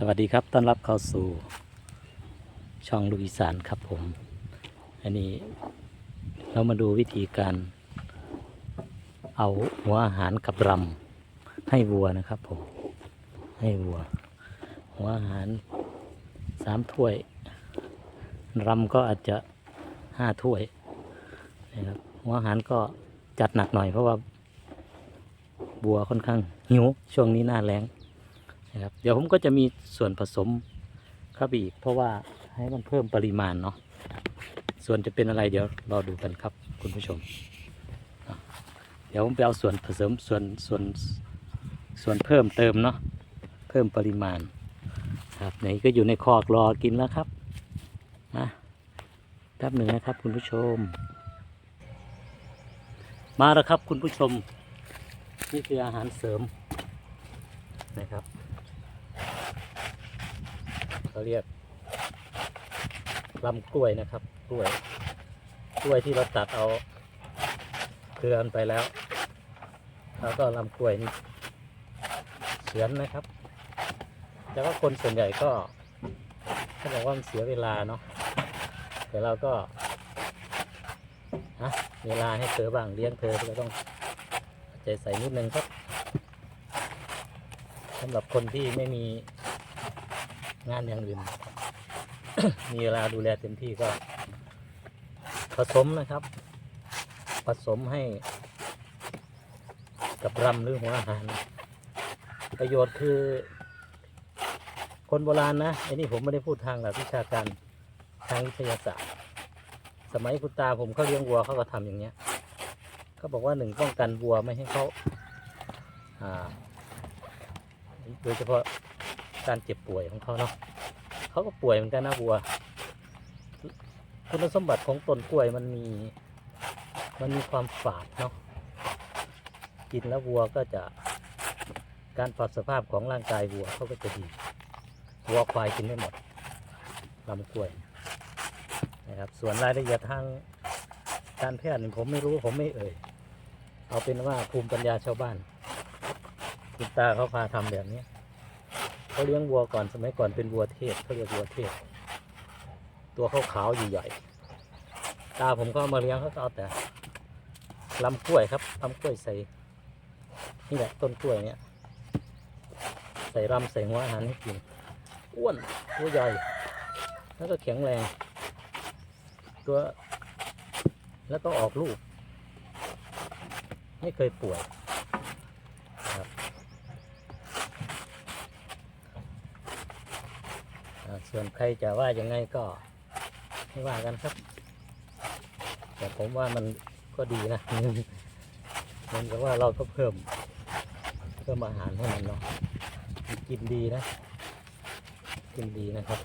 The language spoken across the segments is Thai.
สวัสดีครับ ต้อนรับเข้าสู่ช่องลูกอีสานครับผม อันนี้เรามาดูวิธีการ เอาหัวอาหารกับรำให้วัวนะครับผม ให้วัว หัวอาหารสามถ้วย รำก็อาจจะห้าถ้วยนะครับหัวอาหารก็จัดหนักหน่อยเพราะว่าบัวค่อนข้างหิวช่วงนี้หน้าแล้ง นะครับ เดี๋ยวผมก็จะมีส่วนผสมเข้าไปอีก เพราะว่าให้มันเพิ่มปริมาณเนาะส่วนจะเป็นอะไรเดี๋ยวรอดูกันครับคุณผู้ชม เดี๋ยวผมไปเอาส่วนผสมส่วนส่วนส่วนเพิ่มเติมเนาะเพิ่มปริมาณครับไหนก็อยู่ในคอกรอกินแล้วครับนะแป๊บหนึ่งนะครับคุณผู้ชม มาแล้วครับคุณผู้ชม นี่คืออาหารเสริมนะครับ เขาเรียกลำกล้วยนะครับ กล้วย กล้วยที่เราตัดเอาเครือนไปแล้ว แล้วก็ลำกล้วยนี่เฉือนนะครับ แต่ว่าคนส่วนใหญ่ก็เขาบอกว่ามันเสียเวลาเนาะแต่เราก็ฮะเวลาให้เธอบ้างเลี้ยงเธอก็ต้องใจใส่นิดนึงครับสำหรับคนที่ไม่มี งานอย่างอื่น มีเวลาดูแลเต็มที่ก็ ผสมนะครับ ผสมให้ กับรำหรือหัวอาหาร ประโยชน์คือ คนโบราณนะไอ้นี่ผมไม่ได้พูดทางหลักวิชาการทางวิทยาศาสตร์ สมัยคุณตาผมเขาเลี้ยงวัวเขาก็ทำอย่างเงี้ยเขาบอกว่าหนึ่งป้องกันวัวไม่ให้เขาโดยเฉพาะ การเจ็บป่วยของเขาเนาะเขาก็ป่วยเหมือนกันนะวัว คุณสมบัติของต้นกล้วยมันมี มันมีความฝาดเนาะกินแล้ววัวก็จะการปรับสภาพของร่างกายวัวเขาก็จะดีวัวควายกินได้หมดลำกล้วยนะครับส่วนรายละเอียดทางการแพทย์ผมไม่รู้ผมไม่เอ่ย เอาเป็นว่าภูมิปัญญาชาวบ้าน คุณตาเขาพาทำแบบนี้ เขาเลี้ยงวัวก่อนสมัยก่อนเป็นวัวเทศเขาเรียกวัวเทศ ตัวขาขาวๆใหญ่ๆตาผมก็มาเลี้ยงเขาก็เอาแต่ลำกล้วยครับลำกล้วยใส่นี่แหละต้นกล้วยเนี่ยใส่รำใส่หัวอาหารให้กินอ้วนตัวใหญ่แล้วก็แข็งแรง ตัวแล้วก็ออกลูก ไม่เคยป่วย อ่า ส่วนใครจะว่ายังไงก็ไม่ว่ากันครับ แต่ผมว่ามันก็ดีนะมันกับว่าเราก็เพิ่ม เพิ่มอาหารให้มันเนาะกินดีนะ กินดีนะครับ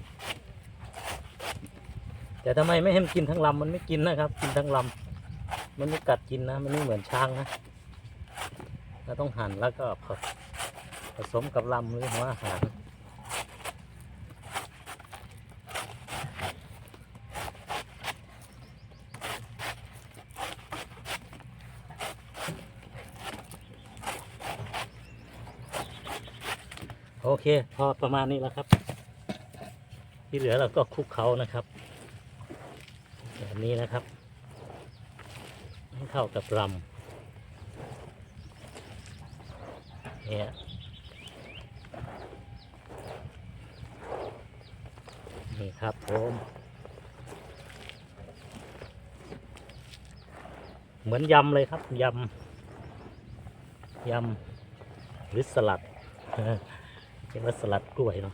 แต่ทำไมไม่ให้มันกินทั้งลำมันไม่กินนะครับ กินทั้งลำมันไม่กัดกินนะ มันไม่เหมือนช้างนะเราต้องหั่นแล้วก็ผสมกับลำหรือหัวอาหาร โอ เค พอประมาณนี้แล้วครับ ที่เหลือเราก็คลุกเขานะครับ แบบนี้นะครับให้เข้ากับลำเนี่ยนี่ครับผมเหมือนยำเลยครับ ยำ ยำหรือสลัด เรียกว่าสลัดกล้วยเนาะ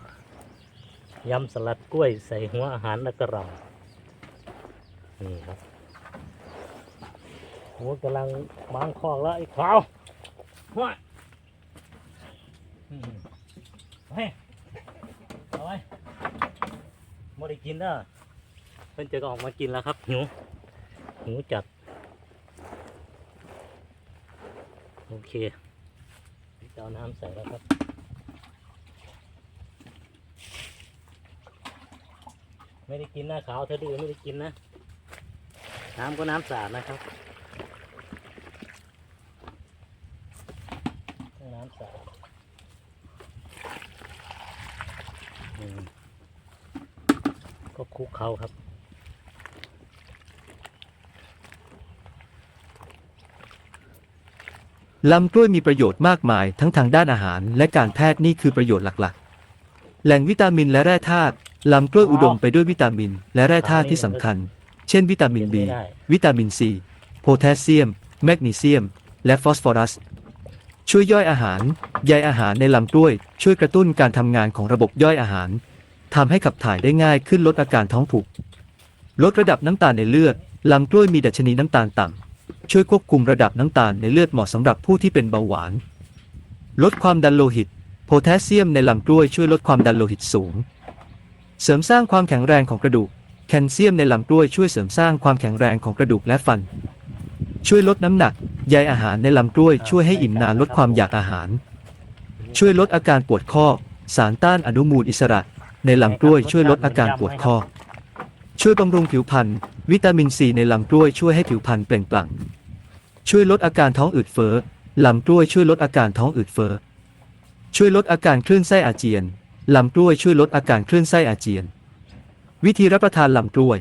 ยำสลัดกล้วยใส่หัวอาหารแล้วก็รำนี่ครับหัวกำลังบางคอกแล้วไอ้ขาวหัวเฮ้ยเอาไว้ไม่ได้กินเด้อเพิ่นจะออกมากินแล้วครับหิวหิวจัด โอเคจะเอาน้ำใส่แล้วครับ ไม่ได้กินนะขาวเธอดื้อไม่ได้กินนะ น้ำก็น้ำสะอาดนะครับน้ำสะอาดก็คุกเขาครับลำกล้วยมีประโยชน์มากมายทั้งทางด้านอาหารและการแพทย์นี่คือประโยชน์หลักๆ แหล่งวิตามินและแร่ธาตุ ลำกล้วยอุดมไปด้วยวิตามิน และแร่ธาตุที่สำคัญ เช่น วิตามิน B ไม่ได้วิตามิน C โพแทสเซียม แมกนีเซียม และฟอสฟอรัส ช่วยย่อยอาหาร ใยอาหารในลำกล้วย ช่วยกระตุ้นการทำงานของระบบย่อยอาหารทำให้ขับถ่ายได้ง่ายขึ้นลดอาการท้องผูก ลดระดับน้ำตาลในเลือดลำกล้วยมีดัชนีน้ำตาลต่ำช่วยควบคุมระดับน้ำตาลในเลือดเหมาะสำหรับผู้ที่เป็นเบาหวาน ลดความดันโลหิต โพแทสเซียมในลำกล้วยช่วยลดความดันโลหิตสูง เสริมสร้างความแข็งแรงของกระดูก แคลเซียมในลำกล้วยช่วยเสริมสร้างความแข็งแรงของกระดูกและฟัน ช่วยลดน้ำหนักใยอาหารในลำกล้วยช่วยให้อิ่มนานลดความอยากอาหาร ช่วยลดอาการปวดข้อ สารต้านอนุมูลอิสระ ในลำกล้วยช่วยลดอาการปวดข้อ ช่วยบำรุงผิวพรรณวิตามินซีในลำกล้วยช่วยให้ผิวพรรณเปล่งปลั่ง ช่วยลดอาการท้องอืดเฟ้อลำกล้วยช่วยลดอาการท้องอืดเฟ้อช่วยลดอาการคลื่นไส้อาเจียน ลำกล้วยช่วยลดอาการคลื่นไส้อาเจียน วิธีรับประทานลำกล้วย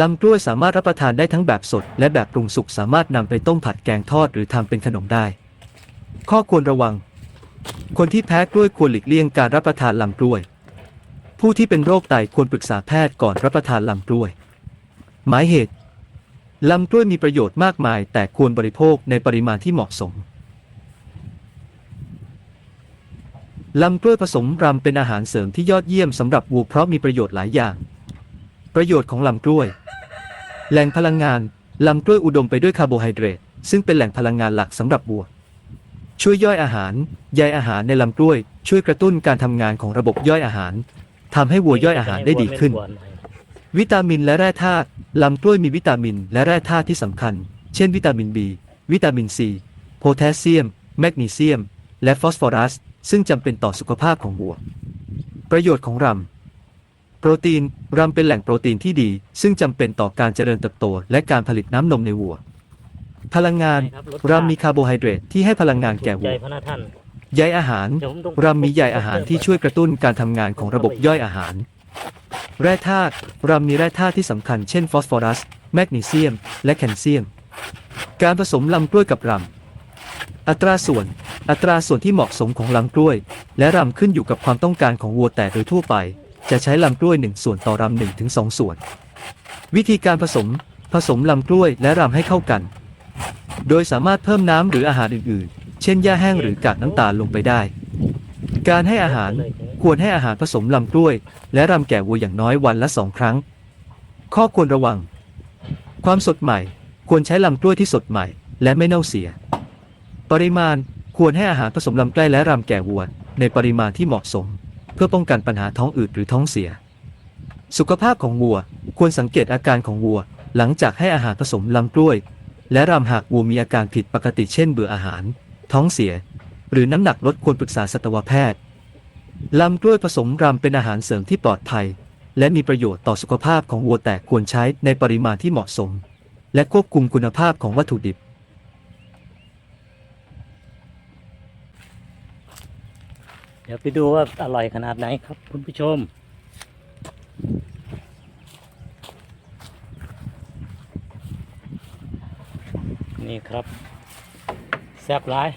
ลำกล้วยสามารถรับประทานได้ทั้งแบบสด และแบบปรุงสุกสามารถนำไปต้มผัดแกงทอดหรือทำเป็นขนมได้ ข้อควรระวัง คนที่แพ้กล้วยควรหลีกเลี่ยงการรับประทานลำกล้วย ผู้ที่เป็นโรคไตควรปรึกษาแพทย์ก่อนรับประทานลำกล้วย หมายเหตุลำกล้วยมีประโยชน์มากมาย แต่ควรบริโภคในปริมาณที่เหมาะสม ลำกล้วยผสมรำเป็นอาหารเสริมที่ยอดเยี่ยมสำหรับวัวเพราะมีประโยชน์หลายอย่าง ประโยชน์ของลำกล้วย แหล่งพลังงาน ลำกล้วยอุดมไปด้วยคาร์โบไฮเดรตซึ่งเป็นแหล่งพลังงานหลักสำหรับวัว ช่วยย่อยอาหาร ใยอาหารในลำกล้วย ช่วยกระตุ้นการทำงานของระบบย่อยอาหารทำให้วัวย่อยอาหารได้ดีขึ้น วิตามินและแร่ธาตุลำกล้วยมีวิตามินและแร่ธาตุที่สำคัญ เช่น วิตามิน B วิตามิน C โพแทสเซียม แมกนีเซียม และฟอสฟอรัส ซึ่งจำเป็นต่อสุขภาพของวัว ประโยชน์ของรำ โปรตีน รำเป็นแหล่งโปรตีนที่ดี ซึ่งจำเป็นต่อการเจริญเติบโต และการผลิตน้ำนมในวัว พลังงาน รำมีคาร์โบไฮเดรตที่ให้พลังงานแก่ใจวัวพระนาท่านใยอาหารเดี๋ยวผมต้องรำมีใยอาหารที่ช่วยกระตุ้นการทำงานของระบบย่อยอาหาร แร่ธาตุ รำมีแร่ธาตุที่สำคัญเช่นฟอสฟอรัส แมกนีเซียม และแคลเซียม การผสมลำกล้วยกับรำอัตราส่วน อัตราส่วนที่เหมาะสมของลำกล้วย และรำขึ้นอยู่กับความต้องการของวัวแต่โดยทั่วไป จะใช้ลำกล้วย 1 ส่วนต่อรำ1ถึง2ส่วน วิธีการผสม ผสมลำกล้วยและรำให้เข้ากัน โดยสามารถเพิ่มน้ำหรืออาหารอื่นๆ เช่นหญ้าแห้งหรือกากน้ำตาลลงไปได้ การให้อาหารควรให้อาหารผสมลำกล้วย และรำแก่วัวอย่างน้อยวันละสองครั้ง ข้อควรระวัง ความสดใหม่ ควรใช้ลำกล้วยที่สดใหม่ และไม่เน่าเสีย ปริมาณ ควรให้อาหารผสมลำไกล้และรำแก่วัว ในปริมาณที่เหมาะสม เพื่อป้องกันปัญหาท้องอืดหรือท้องเสีย สุขภาพของวัว ควรสังเกตอาการของวัว หลังจากให้อาหารผสมลำกล้วย และรำหากวัวมีอาการผิดปกติเช่นเบื่ออาหาร ท้องเสีย หรือน้ำหนักลดควรปรึกษาสัตวแพทย์ลำกล้วยผสมรำเป็นอาหารเสริมที่ปลอดภัย และมีประโยชน์ต่อสุขภาพของวัวแต่ควรใช้ในปริมาณที่เหมาะสม และควบคุมคุณภาพของวัตถุดิบ ดี๋ยวไปดูว่าอร่อยขนาดไหนครับ คุณผู้ชม นี่ครับ แซ่บหลาย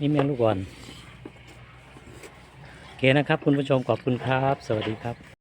นี่เมียลูกก่อน เคนะครับคุณผู้ชมขอบคุณครับ สวัสดีครับ